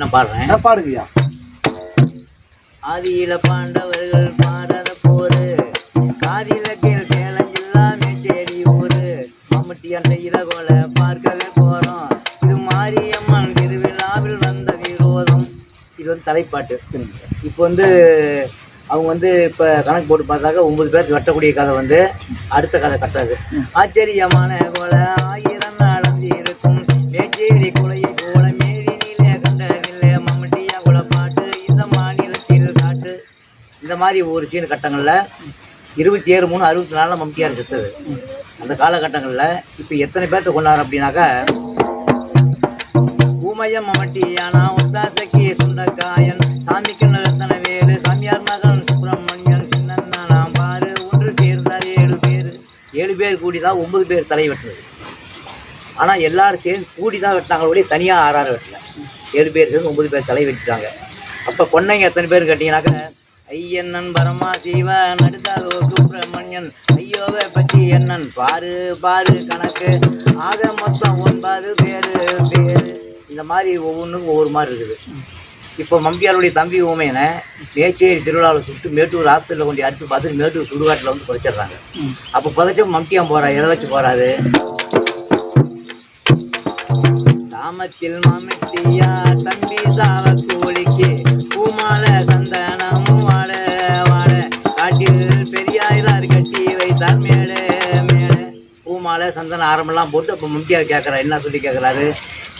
நான் பாடுறேன். என்ன பாடுங்கய்யா. ஆதியில பாண்டவர்கள் பாரத போரு காதில கேள் சேலஞ்சில்லாமே தேடி ஊரு. மம்முட்டி அந்த இரகோல பார்க்கவே போறோம். இது மாரியம்மன் திருவிழாவில் வந்த விரோதம். இது வந்து தலைப்பாட்டு. இப்போ வந்து அவங்க வந்து இப்போ கணக்கு போட்டு பார்த்தாக்க ஒன்பது பேருக்கு கட்டக்கூடிய கதை வந்து அடுத்த கதை கட்டாது ஆச்சரியமான கோல இந்த மாதிரி ஒரு சீன கட்டங்களில் இருபத்தி ஏழு மூணு அறுபத்தி நாலில் மம்தியார் செத்தது. அந்த காலகட்டங்களில் இப்போ எத்தனை பேர்த்த கொண்டாரு அப்படின்னாக்கா ஊமையம் மமட்டியானா உத்தாசக்கி சுண்டக்காயன் சாமிக்கு நிறுத்தன வேலு சாமியார் மகன் சுப்பிரமணியன் சின்னண்ணா நாம் பாரு ஒன்று சேர்ந்தார் ஏழு பேர். ஏழு பேர் கூடி தான் ஒன்பது பேர் தலை வெட்டுறது. ஆனால் எல்லாரும் சேர்ந்து கூடி தான் வெட்டினாங்க ஒழிய தனியாக ஆறாறு வெட்டல. ஏழு பேர் சேர்ந்து ஒன்பது பேர் தலை வெட்டிட்டாங்க. அப்போ பொண்ணைங்க எத்தனை பேர் கேட்டிங்கனாக்க ஐயண்ணன் பரமா சிவ நடுத்தால் ஒரு சுப்பிரமணியன். ஐயோவை பற்றி என்னன் பாரு பாரு கணக்கு. ஆக மொத்தம் ஒன்பது பேர் பேர். இந்த மாதிரி ஒவ்வொன்றுக்கும் ஒவ்வொரு மாதிரி இருக்குது. இப்போ மம்பியாருடைய தம்பி ஊமையனை மேச்சேரி திருவிழாவில் சுற்றி மேட்டூர் ஆஸ்பத்திரியில் கொண்டு அடித்து பார்த்து மேட்டூர் சுடுகாட்டில் வந்து புதைச்சிடுறாங்க. அப்போ புதைச்ச மம்டியான் போகிறா எதை வச்சு போகிறாரு சாமத்தில் மம்மிட்டியா தம்பி சாவ காட்டில் கட்டி வைத்தார் மேலே மேலே. பூமாலை சந்தன ஆரம்பெல்லாம் போட்டு அப்போ மும்டியார் கேட்குறாரு. என்ன சொல்லி கேட்குறாரு?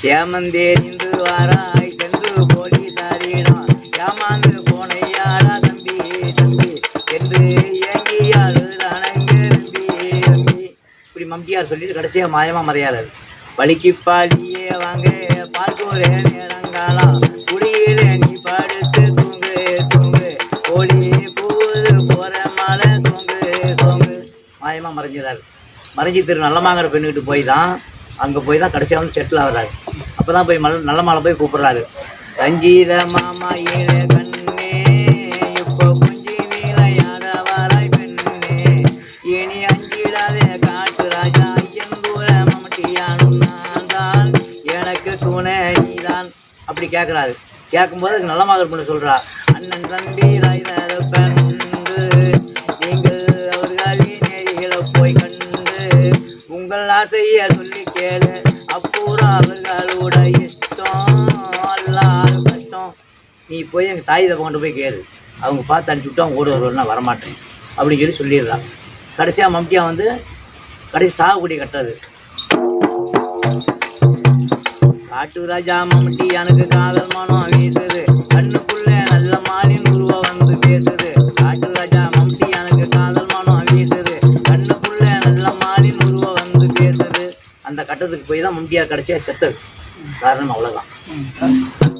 சேமந்தேரிந்து வாராய் சென்று போலீசாரிடம் ஏமாந்து போனையாடா தம்பி தம்பி. என்று ஏங்கி அழுதானங்க தம்பி இப்படி மம்தியார் சொல்லிட்டு கடைசியாக மாயமாக மறையாதாரு வலிக்கு பாடியே வாங்க பார்க்கோரே நேரங்காலம் குடியிலே நீ படுத்து தூங்கு தூங்கு. கோழி மாயமாக மறைஞ்சிடாரு மறைஞ்சி திரு நல்லமாங்கிற பெண்ணுக்கிட்ட போய் தான் அங்கே போய் தான் கடைசியாக வந்து செட்டில் ஆகுறாரு. அப்போ தான் போய் மல் நல்ல மாலை போய் கூப்பிட்றாரு. ரஞ்சீத மாமா ஏழ கண்ணே இப்போ குஞ்சி நீல யார பெண்ணே. இனி அஞ்சிடாதே காட்டு ராஜா ஐயன்பூர மமட்டியானும் நான் தான். எனக்கு துணை தான் அப்படி கேட்குறாரு கேட்கும்போது அதுக்கு நல்ல மகள் பொண்ணு சொல்கிறா அண்ணன் தம்பி ராய்தர பெண்டு போய் கண்டு உங்கள் ஆசையை சொல்லி கேளு. அப்பூரா அவர்களோட இஷ்டம் எல்லாரும் கஷ்டம். நீ போய் எங்கள் தாய் தப்ப கொண்டு போய் கேளு. அவங்க பார்த்து அனுப்பிச்சு விட்டு அவங்க ஓடி வருவார் நான் வரமாட்டேன். அப்படின்னு சொல்லி சொல்லிடுறான் கடைசியாக மம்டியா வந்து கடைசி சாகுபடி கட்டுறது. காட்டு ராஜா மம்டி எனக்கு காதல் மனம் வீடு பேசுது போய் தான் மம்டியா கிடைச்சா செத்தது. காரணம் அவ்வளோதான்